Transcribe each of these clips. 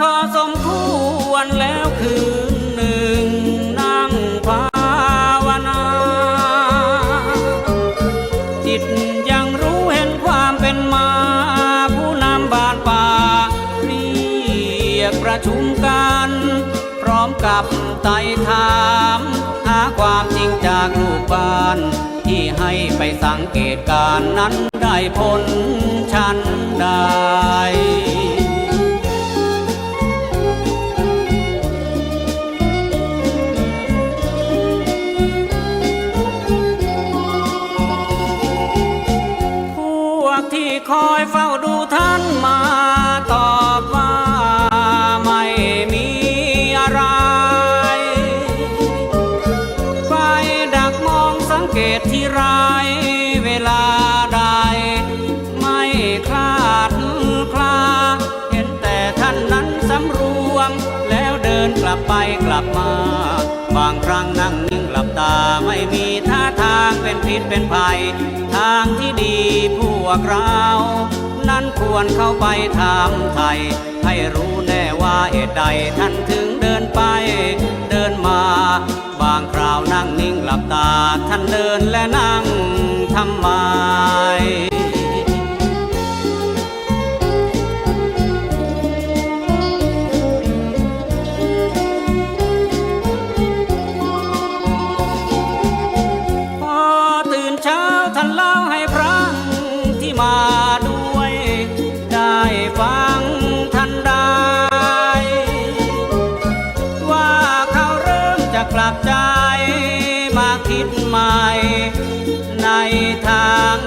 พอสมควรแล้วคืนหนึ่งนั่งภาวนา จิตยังรู้เห็นความเป็นมา ผู้นำบ้านป่าเรียกประชุมกัน พร้อมกับไต่ถาม หาความจริงจากลูกบ้าน ที่ให้ไปสังเกตการณ์นั้นได้ผลชันใด อยเฝ้าดูท่านมาตอบว่าไม่มีอะไร ไปดักมองสังเกตที่ไรเวลาใด ไม่คลาดคลา เห็นแต่ท่านนั้นสำรวม แล้วเดินกลับไปกลับมา บางครั้งนั่งนิ่ง ลับตาไม่มีท่าทางเป็นพิษเป็นภัย ทางที่ดีพวกเรา นั้นควรเข้าไปถามไทย ให้รู้แน่ว่าเอตใดท่านถึงเดินไป เดินมา บางคราวนั่งนิ่งหลับตาท่านเดินและนั่งทำไม คิดใหม่ในทาง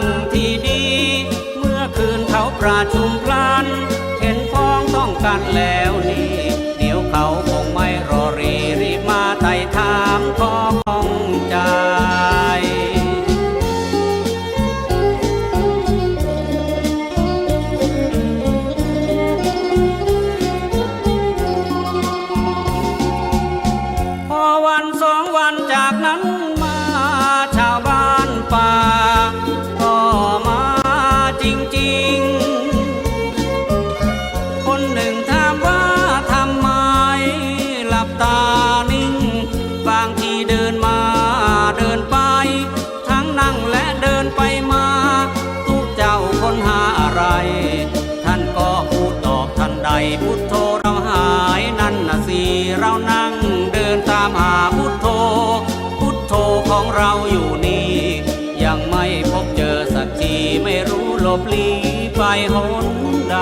อะไร ท่านก็พูดตอบทันใดพุทโธเราหายนั่นนะสิเรานั่งเดินตามหาพุทโธ พุทโธของเราอยู่นี่ ยังไม่พบเจอสักทีไม่รู้หลบลีไปหนใด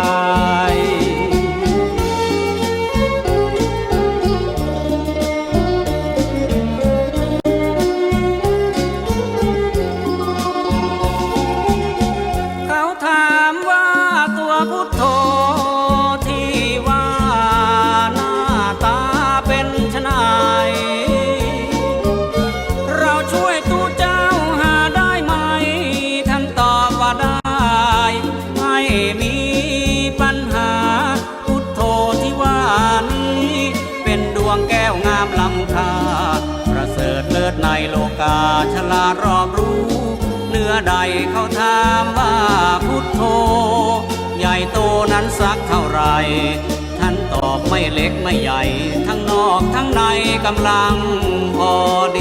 โลกาฉลาดรอบรู้ เนื้อใดเขาถามว่าพุทโธ ใหญ่โตนั้นสักเท่าไรท่านตอบไม่เล็กไม่ใหญ่ ทั้งนอกทั้งในกำลังพอดี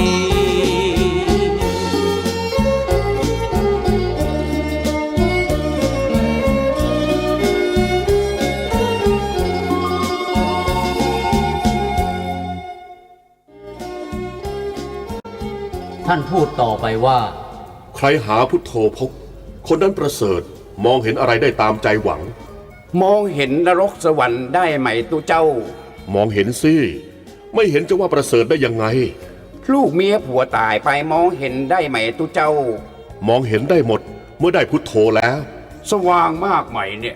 ท่านพูดต่อไปว่า ใครหาพุทโธพบคนนั้นประเสริฐมองเห็นอะไรได้ตามใจหวัง มองเห็นนรกสวรรค์ได้ไหมตุเจ้า มองเห็นสิไม่เห็นจะว่าประเสริฐได้ยังไง ลูกเมียผัวตายไปมองเห็นได้ไหมตุเจ้า มองเห็นได้หมดเมื่อได้พุทโธแล้ว สว่างมากไหมเนี่ย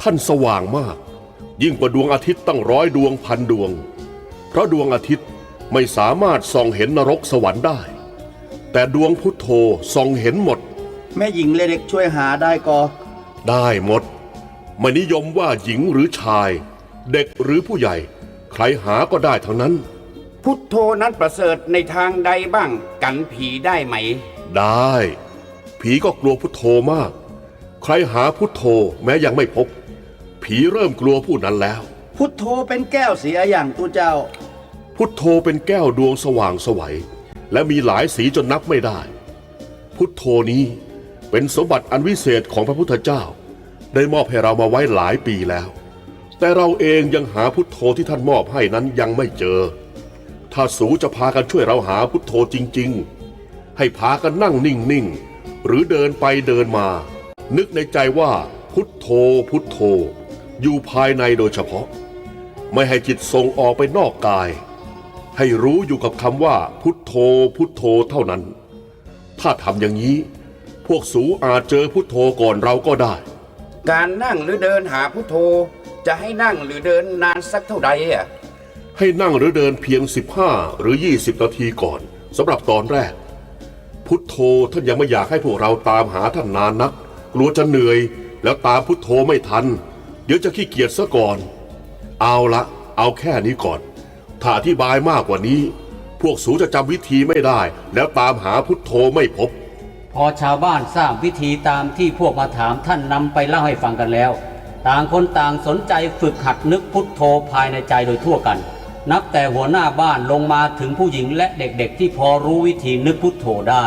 ท่านสว่างมาก ยิ่งกว่าดวงอาทิตย์ตั้งร้อยดวงพันดวง เพราะดวงอาทิตย์ไม่สามารถส่องเห็นนรกสวรรค์ได้ แต่ดวงพุทโธส่องเห็นหมด แม่หญิงเล็กช่วยหาได้ก็ ได้หมดไม่นิยมว่าหญิงหรือชาย เด็กหรือผู้ใหญ่ ใครหาก็ได้ทั้งนั้น พุทโธนั้นประเสริฐในทางใดบ้าง กันผีได้ไหม ได้ ผีก็กลัวพุทโธมาก ใครหาพุทโธแม้ยังไม่พบ ผีเริ่มกลัวผู้นั้นแล้ว พุทโธเป็นแก้วเสียอย่างตูเจ้า พุทโธเป็นแก้วดวงสว่างไสวัย และมีหลายสีจนนับไม่ได้ พุทโธนี้เป็นสมบัติอันวิเศษของพระพุทธเจ้า ได้มอบให้เรามาไว้หลายปีแล้ว แต่เราเองยังหาพุทโธที่ท่านมอบให้นั้นยังไม่เจอ ถ้าสูจะพากันช่วยเราหาพุทโธจริง ๆ ให้พากันนั่งนิ่ง ๆ หรือเดินไปเดินมา นึกในใจว่าพุทโธพุทโธ อยู่ภายในโดยเฉพาะ ไม่ให้จิตส่งออกไปนอกกาย ให้รู้อยู่กับคำว่าพุทโธพุทโธเท่านั้น ถ้าทำอย่างนี้ พวกสูอาจเจอพุทโธก่อนเราก็ได้ การนั่งหรือเดินหาพุทโธ จะให้นั่งหรือเดินนานสักเท่าใดอะให้นั่งหรือเดินเพียง 15 หรือ 20 นาทีก่อนสำหรับตอนแรก พุทโธท่านยังไม่อยากให้พวกเราตามหาท่านนานนัก กลัวจะเหนื่อย แล้วตามพุทโธไม่ทัน เดี๋ยวจะขี้เกียจซะก่อน เอาละเอาแค่นี้ก่อน ถ้าอธิบายมากกว่านี้ พวกสูจะจำวิธีไม่ได้ แล้วตามหาพุทโธไม่พบ พอชาวบ้านทราบวิธีตามที่พวกมาถามท่านนำไปเล่าให้ฟังกันแล้ว ต่างคนต่างสนใจฝึกหัดนึกพุทโธภายในใจโดยทั่วกัน นับแต่หัวหน้าบ้านลงมาถึงผู้หญิงและเด็กๆ ที่พอรู้วิธีนึกพุทโธได้